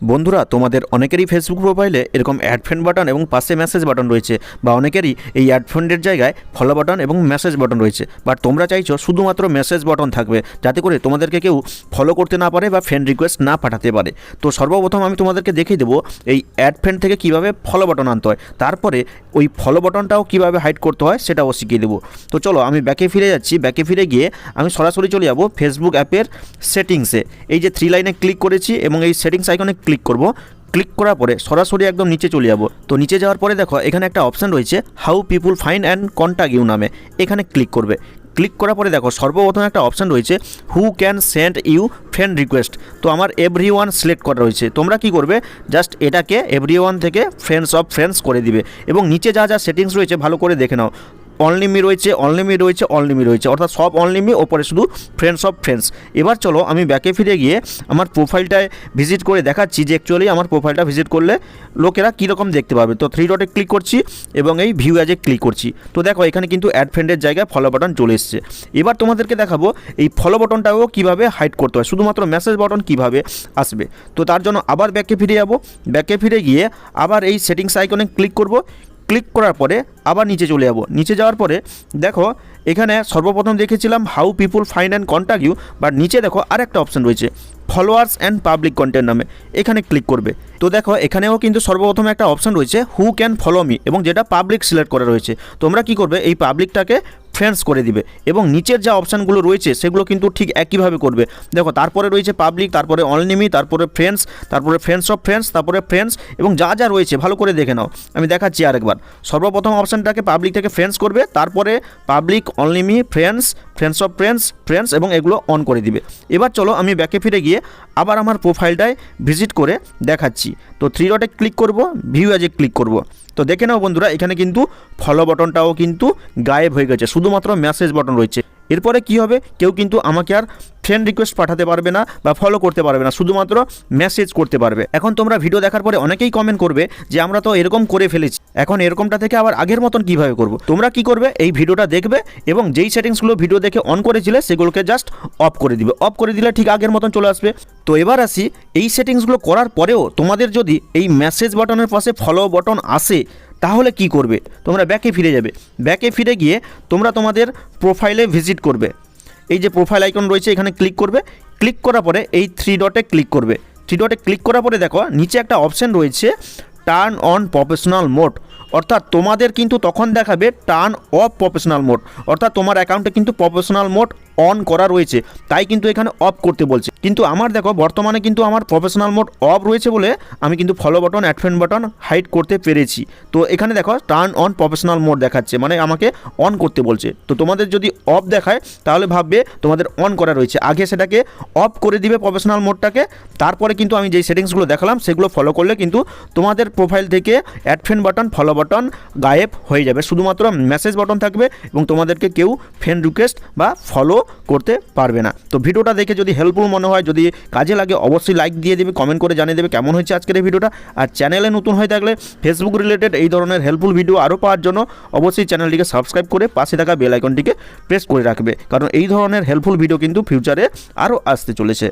বন্ধুরা, তোমাদের অনেকেরই ফেসবুক প্রোফাইলে এরকম অ্যাড ফ্রেন্ড বাটন এবং পাশে মেসেজ বাটন রয়েছে বা অনেকেরই এই অ্যাড ফ্রেন্ডের জায়গায় ফলো বাটন এবং মেসেজ বাটন রয়েছে। বাট তোমরা চাইছো শুধুমাত্র মেসেজ বাটন থাকবে, যাতে করে তোমাদেরকে কেউ ফলো করতে না পারে বা ফ্রেন্ড রিকোয়েস্ট না পাঠাতে পারে। তো সর্বপ্রথম আমি তোমাদেরকে দেখিয়ে দেবো এই অ্যাড ফ্রেন্ড থেকে কীভাবে ফলো বাটন আনতে হয়। তারপরে ওই ফলো বাটনটাও কীভাবে হাইড করতে হয় সেটাও শিখিয়ে দেবো। তো চলো, আমি ব্যাকে ফিরে যাচ্ছি। ব্যাকে ফিরে গিয়ে আমি সরাসরি চলে যাব ফেসবুক অ্যাপের সেটিংসে এই যে থ্রি লাইনে ক্লিক করেছি এবং এই সেটিংস আইকনে ক্লিক করব। ক্লিক করার পরে সরাসরি একদম নিচে চলে যাব। তো নিচে যাওয়ার পরে দেখো, এখানে একটা অপশান রয়েছে how people find and contact you নামে। এখানে ক্লিক করবে। ক্লিক করার পরে দেখো, সর্বপ্রথম একটা অপশান রয়েছে who can send you friend request তো আমার এভরি ওয়ান সিলেক্ট করা রয়েছে। তোমরা কি করবে? জাস্ট এটাকে এভরি ওয়ান থেকে ফ্রেন্ডস অফ ফ্রেন্ডস করে দিবে। এবং নিচে যা যা সেটিংস রয়েছে, ভালো করে দেখে নাও। অনলিমি রয়েছে অনলিমি রয়েছে অনলিমি রয়েছে। অর্থাৎ সব অনলিমি, ওপরে শুধু ফ্রেন্ডস অফ ফ্রেন্ডস এবার চলো আমি ব্যাকে ফিরে গিয়ে আমার প্রোফাইলটায় ভিজিট করে দেখাচ্ছি যে অ্যাকচুয়ালি আমার প্রোফাইলটা ভিজিট করলে লোকেরা কীরকম দেখতে পাবে। তো থ্রি ডটে ক্লিক করছি এবং এই ভিউ অ্যাজে ক্লিক করছি। তো দেখো, এখানে কিন্তু অ্যাড ফ্রেন্ডের জায়গায় ফলো বাটন চলে এসছে। এবার তোমাদেরকে দেখাবো এই ফলো বাটনটাও কীভাবে হাইড করতে হয়। শুধুমাত্র মেসেজ বাটন কীভাবে আসবে। তো তার জন্য আবার ব্যাকে ফিরে যাব। ব্যাকে ফিরে গিয়ে আবার এই সেটিংস আইকনে ক্লিক করব। ক্লিক করার পরে আবার নিচে চলে যাব। নিচে যাওয়ার পরে দেখো, এখানে সর্বপ্রথম দেখেছিলাম how people find and contact you but নিচে দেখো আর একটা অপশন রয়েছে ফলোয়ার্স অ্যান্ড পাবলিক কন্টেন্ট নামে। এখানে ক্লিক করবে। তো দেখো, এখানেও কিন্তু সর্বপ্রথম একটা অপশন রয়েছে হু ক্যান ফলো মি এবং যেটা পাবলিক সিলেক্ট করা রয়েছে। তোমরা কি করবে, এই পাবলিকটাকে ফ্রেন্ডস করে দিবে এবং নিচের যা অপশানগুলো রয়েছে সেগুলো কিন্তু ঠিক একইভাবে করবে। দেখো, তারপরে রয়েছে পাবলিক, তারপরে অনলিমি, তারপরে ফ্রেন্ডস তারপরে ফ্রেন্ডস অফ ফ্রেন্ডস, তারপরে ফ্রেন্ডস এবং যা যা রয়েছে, ভালো করে দেখে নাও। আমি দেখাচ্ছি আরেকবার। সর্বপ্রথম অপশানটাকে পাবলিক থেকে ফ্রেন্ডস করবে, তারপরে public, only me, friends friends of friends friends এবং এগুলো অন করে দিবে। এবার চলো আমি ব্যাকে ফিরে গিয়ে আবার আমার প্রোফাইলটায় ভিজিট করে দেখাচ্ছি। তো থ্রি ডটে ক্লিক করব, ভিউ অ্যাজে ক্লিক করব। তো দেখে নাও বন্ধুরা, এখানে কিন্তু ফলো বটনটাও কিন্তু গায়েব হয়ে গেছে। শুধুমাত্র মেসেজ বটন রয়েছে। এরপরে কি হবে? কেউ কিন্তু আমাকে আর ফ্রেন্ড রিকোয়েস্ট পাঠাতে পারবে না বা ফলো করতে পারবে না, শুধুমাত্র মেসেজ করতে পারবে। এখন তোমরা ভিডিও দেখার পরে অনেকেই কমেন্ট করবে যে, আমরা তো এরকম করে ফেলেছি। এখন এরকমটা থেকে আবার আগের মতন কীভাবে করব? তোমরা কি করবে? এই ভিডিওটা দেখবে এবং যেই সেটিংসগুলো ভিডিও দেখে অন করেছিলে, সেগুলোকে জাস্ট অফ করে দিবে। অফ করে দিলে ঠিক আগের মতন চলে আসবে। তো এবার আসি, এই সেটিংসগুলো করার পরেও তোমাদের যদি এই মেসেজ বাটনের পাশে ফলো বাটন আসে তাহলে কি করবে? তোমরা ব্যাকে ফিরে যাবে। ব্যাকে ফিরে গিয়ে তোমরা তোমাদের প্রোফাইলে ভিজিট করবে। এই যে প্রোফাইল আইকন রয়েছে, এখানে ক্লিক করবে। ক্লিক করার পরে এই থ্রি ডটে ক্লিক করবে। থ্রি ডটে ক্লিক করার পরে দেখো, নিচে একটা অপশান রয়েছে টার্ন অন প্রফেশনাল মোড অর্থাৎ তোমাদের কিন্তু তখন দেখাবে টার্ন অফ প্রফেশনাল মোড। অর্থাৎ তোমার অ্যাকাউন্টে কিন্তু প্রফেশনাল মোড অন করা রয়েছে। তাই কিন্তু এখানে অফ করতে বলছে। কিন্তু আমার দেখো, বর্তমানে কিন্তু আমার প্রফেশনাল মোড অফ রয়েছে বলে আমি কিন্তু follow button add friend button hide করতে পেরেছি। তো এখানে দেখো টার্ন অন প্রফেশনাল মোড দেখাচ্ছে মানে আমাকে অন করতে বলছে। তো তোমাদের যদি অফ দেখায়, তাহলে ভাববে তোমাদের অন করা রয়েছে। আগে সেটাকে অফ করে দিবে প্রফেশনাল মোডটাকে তারপরে কিন্তু আমি যেই সেটিংসগুলো দেখালাম, সেগুলো ফলো করলে কিন্তু তোমাদের প্রোফাইল থেকে অ্যাডফ্রেন্ড বাটন ফলো বাটন গায়েব হয়ে যাবে। শুধুমাত্র মেসেজ বাটন থাকবে এবং তোমাদেরকে কেউ ফ্রেন্ড রিকোয়েস্ট বা ফলো করতে পারবে না। তো ভিডিওটা দেখে যদি হেল্পফুল মনে হয়, যদি কাজে লাগে, অবশ্যই লাইক দিয়ে দেবে কমেন্ট করে জানিয়ে দেবে কেমন হয়েছে আজকের এই ভিডিওটা। আর চ্যানেলে নতুন হয়ে থাকলে ফেসবুক রিলেটেড এই ধরনের হেল্পফুল ভিডিও আরও পাওয়ার জন্য অবশ্যই চ্যানেলটিকে সাবস্ক্রাইব করে পাশে থাকা বেল আইকনটিকে প্রেস করে রাখবে। কারণ এই ধরনের হেল্পফুল ভিডিও কিন্তু ফিউচারে আরও আসতে চলেছে।